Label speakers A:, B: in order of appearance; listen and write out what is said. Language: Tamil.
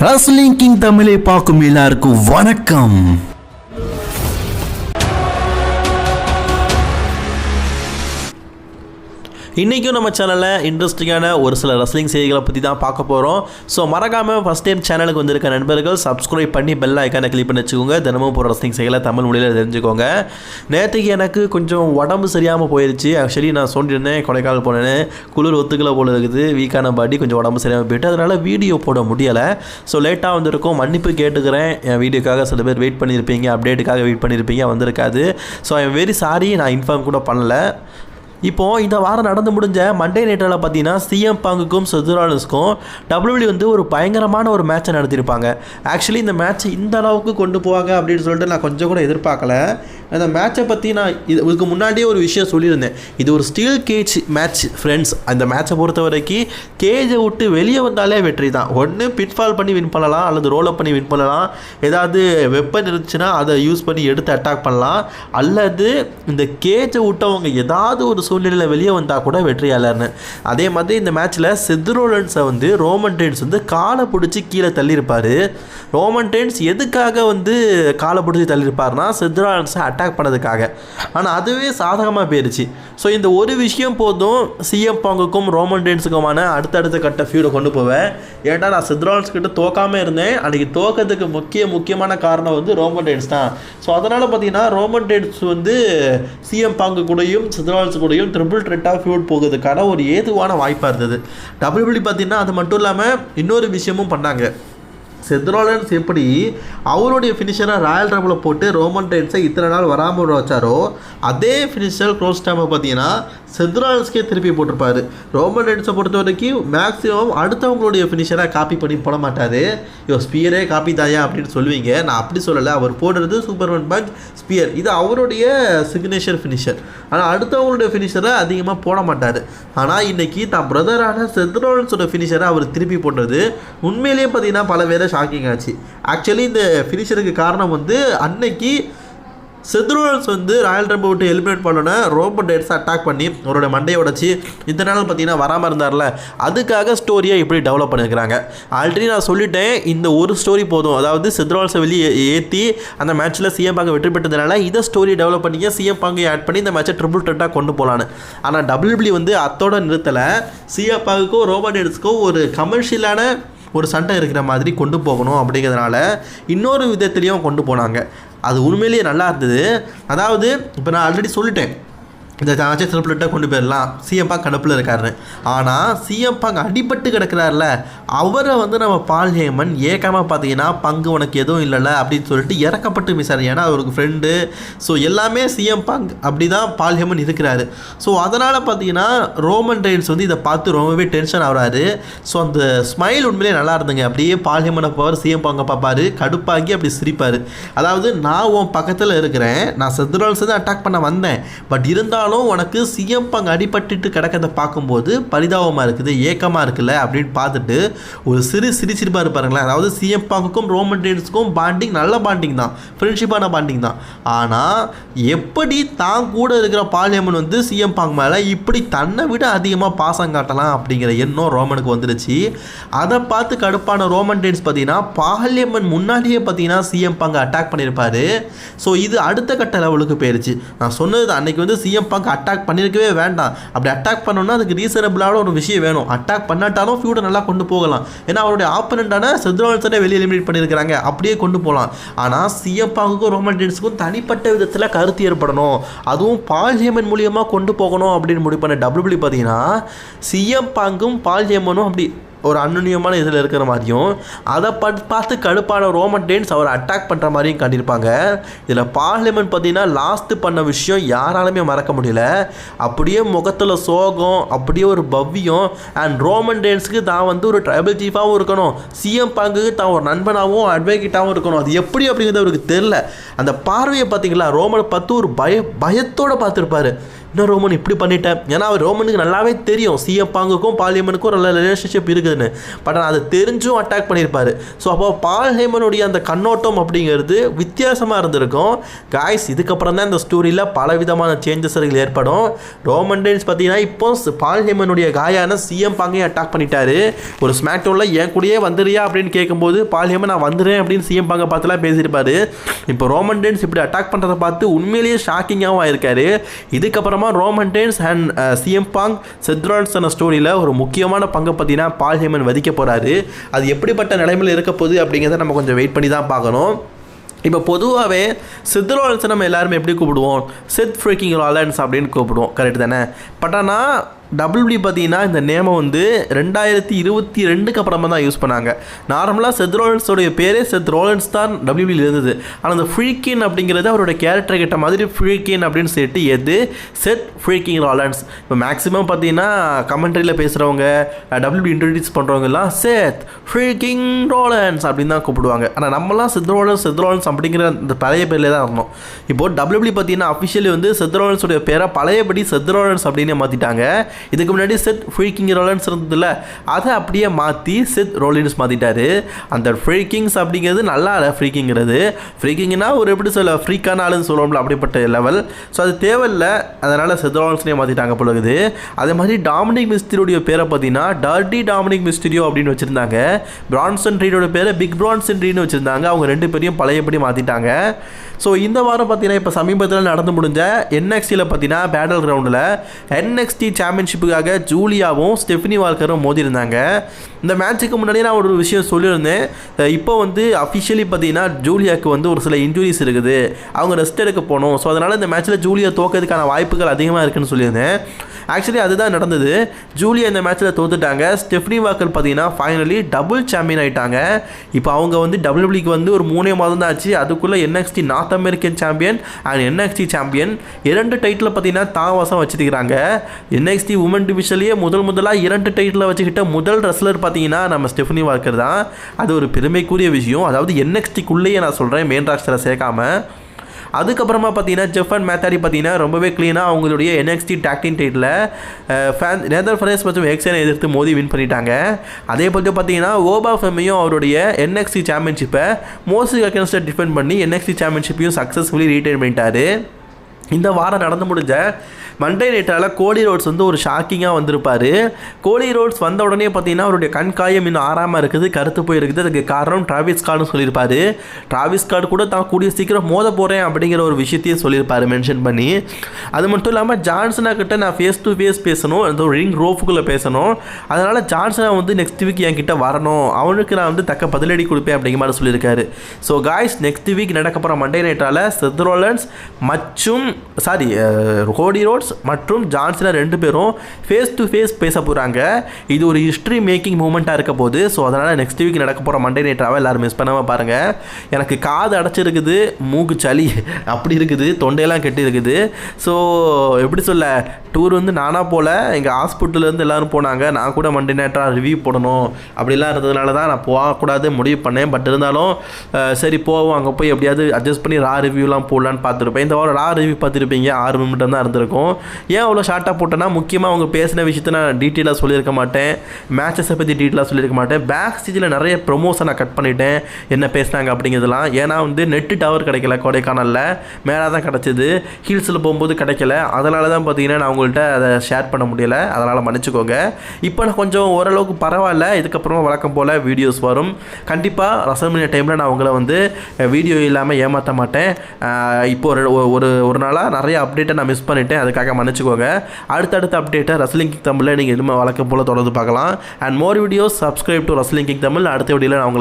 A: ரஸ்லிங் கிங் தமிழை பார்க்கும் எல்லாருக்கும் வணக்கம்.
B: இன்றைக்கும் நம்ம சேனலில் இன்ட்ரெஸ்டிங்கான ஒரு சில ரெஸ்லிங் செய்திகளை பற்றி தான் பார்க்க போகிறோம் ஸோ மறக்காமல் ஃபஸ்ட் டைம் சேனலுக்கு வந்திருக்க நண்பர்கள் சப்ஸ்கிரைப் பண்ணி பெல் ஐக்கானை கிளிக் பண்ணி வச்சுக்கோங்க. தினமும் போகிற ரெஸ்லிங் செய்திகளை தமிழ் மொழியில் தெரிஞ்சுக்கோங்க. நேற்றுக்கு எனக்கு கொஞ்சம் உடம்பு சரியாமல் போயிடுச்சு ஆக்சுவலி நான் சொல்லியிருந்தேன் கொடைக்கானல் போனேன்னு குளிர் ஒத்துக்கலை போல இருக்குது. வீக்கான பாடி கொஞ்சம் உடம்பு சரியாமல் போயிட்டு அதனால் வீடியோ போட முடியலை. ஸோ லேட்டாக வந்திருக்கும். மன்னிப்பு கேட்டுக்கிறேன். என் வீடியோக்காக சில பேர் வெயிட் பண்ணியிருப்பீங்க அப்டேட்டுக்காக வெயிட் பண்ணியிருப்பீங்க வந்திருக்காது. ஸோ ஐ வெரி சாரி நான் இன்ஃபார்ம் கூட பண்ணல. இப்போது இந்த வாரம் நடந்து முடிஞ்ச மண்டே நேட்டரில் பார்த்தீங்கன்னா சிஎம் பாங்குக்கும் செதுராலன்ஸ்க்கும் டபிள்யூடி வந்து ஒரு பயங்கரமான ஒரு மேட்சை நடத்தியிருப்பாங்க. ஆக்சுவலி இந்த மேட்ச்சை இந்த அளவுக்கு கொண்டு போவாங்க அப்படின்னு சொல்லிட்டு நான் கொஞ்சம் கூட எதிர்பார்க்கல. அந்த மேட்சை பற்றி நான் இது இதுக்கு முன்னாடியே ஒரு விஷயம் சொல்லியிருந்தேன். இது ஒரு ஸ்டீல் கேஜ் மேட்ச் ஃப்ரெண்ட்ஸ் அந்த மேட்சை பொறுத்த வரைக்கும் கேஜை விட்டு வெளியே வந்தாலே வெற்றி தான். ஒன்று பிட்ஃபால் பண்ணி வின் பண்ணலாம் அல்லது ரோல் அப் பண்ணி வின் பண்ணலாம். ஏதாவது வெப்பன் இருந்துச்சுன்னா அதை யூஸ் பண்ணி எடுத்து அட்டாக் பண்ணலாம். அல்லது இந்த கேஜை விட்டவங்க ஏதாவது ஒரு சூழ்நிலையில் வெளியே வந்தால் கூட வெற்றியாளர்னு அதே மாதிரி இந்த மேட்ச்சில் செத்ரோலன்ஸை வந்து ரோமன் டென்ஸ் வந்து காலை பிடிச்சி கீழே தள்ளியிருப்பார். ரோமன் டென்ஸ் எதுக்காக வந்து காலை பிடிச்சி தள்ளியிருப்பார்னா செத்ரோலன்ஸை அட்டாக் பண்ணதுக்காக. ஆனால் அதுவே சாதகமாக போயிருச்சு. ஸோ இந்த ஒரு விஷயம் போதும் சிஎம் பாங்குக்கும் ரோமன் டென்ஸுக்குமான அடுத்தடுத்த கட்ட ஃபியூடை கொண்டு போவேன் ஏன்னா நான் செத்ரோலன்ஸ் கிட்ட தோக்காமல் இருந்தேன். அன்றைக்கி தோக்கிறதுக்கு முக்கிய முக்கியமான காரணம் வந்து ரோமன் டென்ஸ் தான். ஸோ அதனால் பார்த்தீங்கன்னா ரோமன் டென்ஸ் வந்து சிஎம் பாங்கு கூடயும் சித்ரால்ஸ் கூடயும் ட்ரிபிள் த்ரெட்டாக ஃபியூட் போகிறதுக்கான ஒரு ஏதுவான வாய்ப்பாக இருந்தது. டபிள்யூபிள்யூ பார்த்தீங்கன்னா அது மட்டும் இல்லாமல் இன்னொரு விஷயமும் பண்ணாங்க. செத்ரோலன்ஸ் எப்படி அவருடைய ஃபினிஷரை ராயல் ரம்பில் போட்டு ரோமன் டைன்ஸை இத்தனை நாள் வராமல் வச்சாரோ அதே ஃபினிஷர் க்ளோஸ் டைமை பார்த்தீங்கன்னா செத்ராலன்ஸ்க்கே திருப்பி போட்டிருப்பாரு. ரோமன் டைன்ஸை பொறுத்த வரைக்கும் மேக்ஸிமம் அடுத்தவங்களுடைய ஃபினிஷராக காப்பி பண்ணி போட மாட்டார். யோ ஸ்பியரே காப்பி தாயா அப்படின்னு சொல்லுவீங்க. நான் அப்படி சொல்லலை. அவர் போடுறது சூப்பர்மேன் பஞ்ச் ஸ்பியர் இது அவருடைய சிக்னேச்சர் ஃபினிஷர் ஆனால் அடுத்தவங்களுடைய ஃபினிஷரை அதிகமாக போட மாட்டார். ஆனால் இன்றைக்கி தான் பிரதரான செத்ரோலன்ஸோட ஃபினிஷரை அவர் திருப்பி போட்டது உண்மையிலேயே பார்த்தீங்கன்னா பல பேரை ஷாக்கிங் ஆச்சு. ஆக்சுவலி இந்த ஃபினிஷருக்கு காரணம் வந்து அன்னைக்கு செத்ரோலன்ஸ் வந்து ராயல் ரம்பை விட்டு எலிமினேட் பண்ணோன்னே ரோபோ டேட்ஸை அட்டாக் பண்ணி அவரோட மண்டையை உடச்சி இந்த நாள் பார்த்தீங்கன்னா வராமல் இருந்தார்ல அதுக்காக ஸ்டோரியை இப்படி டெவலப் பண்ணியிருக்கிறாங்க ஆல்ரெடி நான் சொல்லிட்டேன் இந்த ஒரு ஸ்டோரி போதும். அதாவது செத்ரோல்ஸை வெளியே ஏற்றி அந்த மேட்ச்சில் சிஎம் பாங்க வெற்றி பெற்றதுனால இதை ஸ்டோரி டெவலப் பண்ணிங்க சிஎம் பாங்கை ஆட் பண்ணி இந்த மேட்ச்சை ட்ரிபிள் ட்ரெட்டாக கொண்டு போகலான்னு ஆனால் டபிள்யூபிள்யூ வந்து அத்தோட நிறுத்தலை. சிஎம் பாங்குக்கும் ரோபோ டேட்ஸுக்கும் ஒரு கமர்ஷியலான ஒரு சண்டை இருக்கிற மாதிரி கொண்டு போகணும் அப்படிங்கிறதுனால இன்னொரு விதத்துலேயும் கொண்டு போனாங்க. அது உண்மையிலேயே நல்லா இருந்தது. அதாவது இப்போ நான் ஆல்ரெடி சொல்லிட்டேன். இந்த சாச்சை சிறப்புலட்டாக கொண்டு போயிடலாம். சிஎம் பாக் கடுப்பில் இருக்காரு. ஆனால் சிஎம் பாக் அடிபட்டு கிடக்கிறார்ல அவரை வந்து நம்ம பால் ஹேமன் ஏக்கமாக பார்த்தீங்கன்னா பங்கு உனக்கு எதுவும் இல்லைல்ல அப்படின்னு சொல்லிட்டு இறக்கப்பட்டு மிசார் ஏன்னா அவருக்கு ஃப்ரெண்டு ஸோ எல்லாமே சிஎம் பாக் அப்படி தான் பால் ஹேமன் இருக்கிறாரு. ஸோ அதனால் பார்த்தீங்கன்னா ரோமன் ரெயின்ஸ் வந்து இதை பார்த்து ரொம்பவே டென்ஷன் ஆகிறாரு. ஸோ அந்த ஸ்மைல் உண்மையிலே நல்லா இருந்துங்க அப்படியே பால் ஹேமனை போவார் சிஎம் பாங்க பார்ப்பாரு. கடுப்பாகி அப்படி சிரிப்பார். அதாவது நான் உன் பக்கத்தில் இருக்கிறேன். நான் செத்ரால்ஸ் தான் அட்டாக் பண்ண வந்தேன். பட் இருந்தாலும் உனக்கு சிஎம் பங்கு அடிபட்டுட்டு கிடக்கிறத பார்க்கும்போது பரிதாபமாக இருக்குது ஏக்கமாக இருக்குல்ல அப்படின்னு பார்த்துட்டு ஒரு சிறு சிரிச்சிருப்பா இருப்பாருங்களேன். அதாவது சிஎம் பாங்குக்கும் ரோமன் டென்ஸுக்கும் பாண்டிங் நல்ல பாண்டிங் தான். ஃப்ரெண்ட்ஷிப்பான பாண்டிங் தான். ஆனால் எப்படி தான் கூட இருக்கிற பாலியம்மன் வந்து சிஎம் பாங் மேலே இப்படி தன்னை விட அதிகமாக பாசம் காட்டலாம் அப்படிங்கிற எண்ணம் ரோமனுக்கு வந்துருச்சு. அதை பார்த்து கடுப்பான ரோமன் டென்ஸ் பார்த்தீங்கன்னா பாலியம்மன் முன்னாடியே பார்த்தீங்கன்னா சிஎம் பங்கு அட்டாக் பண்ணியிருப்பாரு. ஸோ இது அடுத்த கட்ட லெவலுக்கு போயிருச்சு. நான் சொன்னது அன்னைக்கு வந்து சிஎம் பாங்க அட்டாக் பண்ணியிருக்கவே வேண்டாம். அப்படி அட்டாக் பண்ணணும்னா அதுக்கு ரீசனபிளான ஒரு விஷயம் வேணும். அட்டாக் பண்ணாட்டாலும் ஃபியூடை நல்லா கொண்டு போகலாம். ஏன்னா அவருடைய ஆப்பனண்டான செத்ரோல்சனை வெளியே எலிமினேட் பண்ணியிருக்கிறாங்க அப்படியே கொண்டு போகலாம். ஆனால் சிஎம் ரோமன் டென்ஸுக்கும் தனிப்பட்ட விதத்தில் கருத்து ஏற்படணும். அதுவும் பால் ஹேமன் மூலியமாக கொண்டு போகணும் அப்படின்னு முடிவு பண்ண டபிள்யூபிள்யூ பார்த்தீங்கன்னா சிஎம் பாங்கும் பால் ஹேமனும் அப்படி ஒரு அன்னுன்யமான இதில் இருக்கிற மாதிரியும் அதை பார்த்து பார்த்து கடுப்பான ரோமன் டேன்ஸ் அவரை அட்டாக் பண்ணுற மாதிரியும் காட்டியிருப்பாங்க இதில் பார்லிமெண்ட் பார்த்தீங்கன்னா லாஸ்ட்டு பண்ண விஷயம் யாராலுமே மறக்க முடியல. அப்படியே முகத்தில் சோகம் அப்படியே ஒரு பவ்யம் அண்ட் ரோமன் டேன்ஸுக்கு தான் வந்து ஒரு ட்ரைபல் சீஃபாகவும் இருக்கணும். சிஎம் பாங்குக்கு தான் ஒரு நண்பனாகவும் அட்வொகேட்டாகவும் இருக்கணும். அது எப்படி அப்படிங்கிறது அவருக்கு தெரில அந்த பார்வையை பார்த்தீங்களா? ரோமனை பார்த்து ஒரு பய பயத்தோடு பார்த்துருப்பாரு. இன்னும் ரோமன் இப்படி பண்ணிட்டேன்? ஏன்னா அவர் ரோமனுக்கு நல்லாவே தெரியும். சிஎம் பாங்குக்கும் பாலியமனுக்கும் நல்ல ரிலேஷன்ஷிப் இருக்குதுன்னு. பட் அதை தெரிஞ்சும் அட்டாக் பண்ணியிருப்பார். ஸோ அப்போ பால்ஹேமனுடைய அந்த கண்ணோட்டம் அப்படிங்கிறது வித்தியாசமாக இருந்திருக்கும். காய்ஸ் இதுக்கப்புறம் தான் இந்த ஸ்டோரியில் பல விதமான சேஞ்சஸ்கள் ஏற்படும். ரோமன் டென்ஸ் பார்த்தீங்கன்னா இப்போ பால்ஹேமனுடைய காயான சிஎம் பாங்கையும் அட்டாக் பண்ணிட்டாரு. ஒரு ஸ்மாக்டோவில் என் கூடயே வந்துறியா அப்படின்னு கேட்கும்போது பால் நான் வந்துடுறேன் அப்படின்னு சிஎம் பாங்க பார்த்துலாம் பேசியிருப்பாரு. இப்போ ரோமன் டென்ஸ் இப்படி அட்டாக் பண்ணுறதை பார்த்து உண்மையிலேயே ஷாக்கிங்காகவும் ஆயிருக்காரு. இதுக்கப்புறம் ரோமன் டென்ஸ் அண்ட் சிஎம் பாங் செத்ரான்ஸ் ஸ்டோரியில் ஒரு முக்கியமான பங்கை பார்த்தீங்கன்னா பால் ஹேமன் வதிக்க போகிறாரு அது எப்படிப்பட்ட நிலைமையில் இருக்க போகுது அப்படிங்கிறத நம்ம கொஞ்சம் வெயிட் பண்ணி தான் பார்க்கணும். இப்போ பொதுவாகவே சித்ரோலன்ஸை நம்ம எல்லாருமே எப்படி கூப்பிடுவோம்? சித் ஃப்ரீக்கிங் ராலன்ஸ் அப்படின்னு கூப்பிடுவோம். கரெக்ட் தானே? பட் ஆனால் டபுள்யூடி பார்த்தீங்கன்னா இந்த நேமை வந்து ரெண்டாயிரத்தி இருபத்தி ரெண்டுக்கு அப்புறமா தான் யூஸ் பண்ணாங்க. நார்மலாக செத் ரோலன்ஸோடைய பேரே செத் ரோலன்ஸ் தான் டபிள்யூபியில் இருந்தது. ஆனால் அந்த ஃப்ரீக்கின் அப்படிங்கிறது அவரோட கேரக்டர் கிட்ட மாதிரி ஃப்ரீக்கின் அப்படின்னு சொல்லிட்டு எது? செத் ஃப்ரீக்கிங் ராலன்ஸ். இப்போ மேக்ஸிமம் பார்த்தீங்கன்னா கமெண்ட்ரியில் பேசுகிறவங்க டபிள்யூபி இன்ட்ரடியூஸ் பண்ணுறவங்கலாம் செத் ஃப்ரீக்கிங் ரோலன்ஸ் அப்படின்னு தான் கூப்பிடுவாங்க. ஆனால் நம்மலாம் செத் ரோலன்ஸ் செத் ரோலன்ஸ் அப்படிங்கிற அந்த பழைய பேரில் தான் இருந்தோம். இப்போ டபிள்யூபி பார்த்தீங்கன்னா அஃபிஷியலி வந்து செத் ரோலன்ஸோடைய பேரை பழையபடி செத் ரோலன்ஸ் அப்படின்னு மாற்றிட்டாங்க இதுக்கு முன்னாடி செத் ஃப்ரீக்கிங் ரோலன்ஸ் இருந்ததுல அதை அப்படியே மாற்றி செத் ரோலின்ஸ் மாற்றிட்டாரு அந்த ஃப்ரீக்கிங்ஸ் அப்படிங்கிறது நல்லா இல்லை ஃப்ரீக்கிங்கிறது ஃப்ரீக்கிங்னா ஒரு எப்படி சொல்ல ஃப்ரீக்கான ஆளுன்னு சொல்லுவோம்ல அப்படிப்பட்ட லெவல் ஸோ அது தேவையில்லை. அதனால் செத் ரோலன்ஸ்னே மாற்றிட்டாங்க பொழுது அதே மாதிரி டாமினிக் மிஸ்திரியோடைய பேரை பார்த்தீங்கன்னா டர்டி டாமினிக் மிஸ்திரியோ அப்படின்னு வச்சுருந்தாங்க. பிரான்சன் ரீடோட பேரை பிக் பிரான்சன் ரீட்னு வச்சுருந்தாங்க. அவங்க ரெண்டு பேரையும் பழையபடி மாற்றிட்டாங்க ஸோ இந்த வாரம் பார்த்தீங்கன்னா இப்போ சமீபத்தில் நடந்து முடிஞ்ச என்எக்ஸ்டியில் பார்த்தீங்கன்னா பேட்டல் கிரவுண்டில் என்எக்ஸ்டி சாம்பியன்ஷிப்புக்காக ஜூலியாவும் ஸ்டெஃபினி வால்கரும் மோதிருந்தாங்க இந்த மேட்ச்சுக்கு முன்னாடியே நான் ஒரு விஷயம் சொல்லியிருந்தேன். இப்போ வந்து அஃபிஷியலி பார்த்தீங்கன்னா ஜூலியாவுக்கு வந்து ஒரு சில இன்ஜுரிஸ் இருக்குது. அவங்க ரெஸ்ட் எடுக்க போகணும். ஸோ அதனால் இந்த மேட்ச்சில் ஜூலியா தோக்கிறதுக்கான வாய்ப்புகள் அதிகமாக இருக்குன்னு சொல்லியிருந்தேன். ஆக்சுவலி அதுதான் நடந்தது. ஜூலியா இந்த மேட்ச்சில் தோத்துட்டாங்க. ஸ்டெஃப்னி வாக்கர் பார்த்தீங்கன்னா ஃபைனலி டபுள் சாம்பியன் ஆயிட்டாங்க. இப்போ அவங்க வந்து டபிள்யூபிளிக்கு வந்து ஒரு மூணே மாதம் தான் ஆச்சு. அதுக்குள்ளே NXT North American champion and NXT champion இரண்டு டைட்டில் பார்த்தீங்கன்னா தாவாசம் வச்சுருக்கிறாங்க. என்எக்ஸ்டி உமன் டிவிஷன்லேயே முதல் முதலாக இரண்டு டைட்டில் வச்சுக்கிட்ட முதல் ரெஸ்லர் பார்த்தீங்கன்னா நம்ம ஸ்டெஃப்னி வாக்கர் தான். அது ஒரு பெருமைக்குரிய விஷயம். அதாவது என்எக்ஸ்டிக்குள்ளேயே நான் சொல்கிறேன் மெயின் ராஸ்டரை சேர்க்காமல் அதுக்கப்புறமா பார்த்தீங்கன்னா ஜெஃப் அண்ட் மேத்தாரி பார்த்தீங்கன்னா ரொம்பவே க்ளீனாக அவங்களுடைய என்எக்ஸ்டி டாக்டின் டைட்டில் ஃபேன் நேதர் ஃபரேஸ் மற்றும் எக்ஸனை எதிர்த்து மோதி வின் பண்ணிட்டாங்க. அதே போல பார்த்தீங்கன்னா ஓபா ஃபெமையும் அவருடைய என்எக்ஸ்டி சாம்பியன்ஷிப்பை மோஸ்ட் அகேன்ஸ்டாக டிஃபெண்ட் பண்ணி என்எக்ஸ்டி சாம்பியன்ஷிப்பையும் சக்ஸஸ்ஃபுல்லி ரீட்டைன் பண்ணிட்டாரு. இந்த வாரம் நடந்து முடிஞ்ச மண்டே நைட்டால் கோலி ரோட்ஸ் வந்து ஒரு ஷாக்கிங்காக வந்திருப்பார். கோலி ரோட்ஸ் வந்த உடனே பார்த்தீங்கன்னா அவருடைய கண் காயம் இன்னும் ஆறாமல் இருக்குது கருத்து போயிருக்குது. அதுக்கு காரணம் டிராவிஸ் கார்டுன்னு சொல்லியிருப்பார். டிராவிஸ் கார்டு கூட தான் கூடிய சீக்கிரம் மோத போகிறேன் அப்படிங்கிற ஒரு விஷயத்தையும் சொல்லியிருப்பார் மென்ஷன் பண்ணி. அது மட்டும் இல்லாமல் ஜான்சனா கிட்ட நான் ஃபேஸ் டு ஃபேஸ் பேசணும் அந்த ரிங் ரோஃபுக்குள்ளே பேசணும். அதனால் ஜான்சனா வந்து நெக்ஸ்ட் வீக் என்கிட்ட வரணும். அவனுக்கு நான் வந்து தக்க பதிலடி கொடுப்பேன் அப்படிங்கிற மாதிரி சொல்லியிருக்காரு. ஸோ காய்ஸ் நெக்ஸ்ட் வீக் நடக்க போகிற மண்டே நைட்டால் செத்ரோலன்ஸ் மற்றும் சாரி கோடி ரோட்ஸ் மற்றும் ஜான்சனர் ரெண்டு பேரும் ஃபேஸ் டு ஃபேஸ் பேச போகிறாங்க இது ஒரு ஹிஸ்ட்ரி மேக்கிங் மூமெண்ட்டாக இருக்க போது. ஸோ அதனால் நெக்ஸ்ட் வீக் நடக்க போகிற மண்டே நைட்டாவை எல்லோரும் மிஸ் பண்ணாமல் பாருங்கள் எனக்கு காது அடைச்சிருக்குது மூக்கு சளி அப்படி இருக்குது தொண்டையெல்லாம் கெட்டி இருக்குது. ஸோ எப்படி சொல்ல டூர் வந்து நானாக போல எங்கள் ஹாஸ்பிட்டல்லேருந்து எல்லோரும் போனாங்க. நான் கூட மண்டே நைட்டாக ரிவ்யூ போடணும். அப்படிலாம் இருந்ததுனால தான் நான் போகக்கூடாது முடிவு பண்ணேன். பட் இருந்தாலும் சரி போவோம். அங்கே போய் எப்படியாவது அட்ஜஸ்ட் பண்ணி ரா ரிவ்யூலாம் போடலான்னு பார்த்துருப்பேன் இந்த வாரம் ரா ரிவ்யூ பார்த்துருப்பீங்க. ஆறு நிமிடம் தான் இருந்திருக்கும். ஏன் அவ்வளோ ஷார்ட்டாக போட்டேன்னா முக்கியமாக அவங்க பேசின விஷயத்தை நான் டீட்டெயிலாக சொல்லியிருக்க மாட்டேன். மேட்சஸை பற்றி டீட்டெயிலாக சொல்லியிருக்க மாட்டேன். பேக் ஸ்டேஜில் நிறைய ப்ரொமோஷனை நான் கட் பண்ணிட்டேன். என்ன பேசினாங்க அப்படிங்கிறதுலாம் ஏன்னா வந்து நெட்டு டவர் கிடைக்கல கொடைக்கானலில். மேலே தான் கிடச்சிது. ஹில்ஸில் போகும்போது கிடைக்கல. அதனால தான் பார்த்தீங்கன்னா நான் உங்கள்கிட்ட அதை ஷேர் பண்ண முடியல. அதனால் மன்னிச்சுக்கோங்க. இப்போ நான் கொஞ்சம் ஓரளவுக்கு பரவாயில்ல. இதுக்கப்புறமா வழக்கம் போல் வீடியோஸ் வரும். கண்டிப்பாக ரசமணி டைமில் நான் உங்களை வந்து வீடியோ இல்லாமல் ஏமாற்ற மாட்டேன். இப்போ ஒரு ஒரு ஒரு நாள் நாளாக நிறைய அப்டேட்டை நான் மிஸ் பண்ணிட்டேன். அதுக்காக மன்னிச்சுக்கோங்க. அடுத்தடுத்த அப்டேட்டை ரஸ்லிங் கிங் தமிழில் நீங்கள் இனிமேல் வழக்கம் போல் தொடர்ந்து பார்க்கலாம். And more videos subscribe to wrestling king Tamil. அடுத்த வீடியோவில் நான் உங்களை